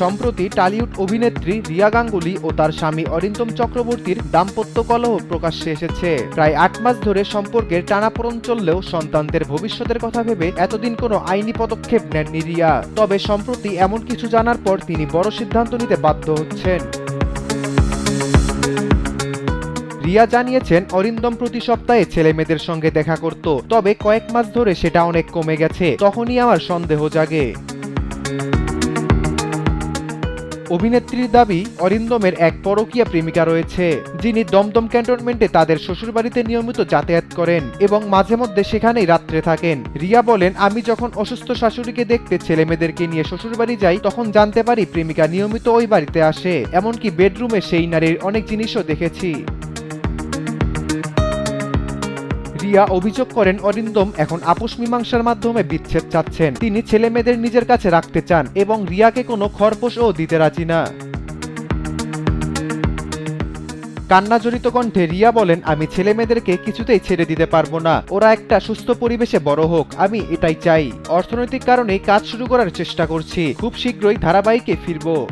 সম্প্রতি টালিউড অভিনেত্রী রিয়া গাঙ্গুলি ও তার স্বামী অরিন্দম চক্রবর্তীর দাম্পত্য কলহ প্রকাশ্যে এসেছে। প্রায় আট মাস ধরে সম্পর্কের টানাপোড়ন চললেও সন্তানদের ভবিষ্যতের কথা ভেবে এতদিন কোনো আইনি পদক্ষেপ নেননি রিয়া। তবে সম্প্রতি এমন কিছু জানার পর তিনি বড় সিদ্ধান্ত নিতে বাধ্য হচ্ছেন। রিয়া জানিয়েছেন, অরিন্দম প্রতি সপ্তাহে ছেলে মেয়েদের সঙ্গে দেখা করত, তবে কয়েক মাস ধরে সেটা অনেক কমে গেছে, তখনই আমার সন্দেহ জাগে। অভিনেত্রীর দাবি, অরিন্দমের এক পরকীয়া প্রেমিকা রয়েছে, যিনি দমদম ক্যান্টনমেন্টে তাদের শ্বশুরবাড়িতে নিয়মিত যাতায়াত করেন এবং মাঝে মধ্যে সেখানেই রাত্রে থাকেন। রিয়া বলেন, আমি যখন অসুস্থ শাশুড়িকে দেখতে ছেলে মেয়েদেরকে নিয়ে শ্বশুরবাড়ি যাই, তখন জানতে পারি প্রেমিকা নিয়মিত ওই বাড়িতে আসে, এমনকি বেডরুমে সেই নারীর অনেক জিনিসও দেখেছি। রিয়া অভিযোগ করেন, অরিন্দম এখন আপোষ মীমাংসার মাধ্যমে বিচ্ছেদ চাচ্ছেন। তিনি ছেলে মেয়েদের নিজের কাছে রাখতে চান এবং রিয়াকে কোনো খরপোশও দিতে রাজি না। কান্নাজড়িত কণ্ঠে রিয়া বলেন, আমি ছেলে মেয়েদেরকে কিছুতেই ছেড়ে দিতে পারব না। ওরা একটা সুস্থ পরিবেশে বড় হোক। আমি এটাই চাই। অর্থনৈতিক কারণে কাজ শুরু করার চেষ্টা করছি। খুব শীঘ্রই ধারাবাহিকে ফিরবো।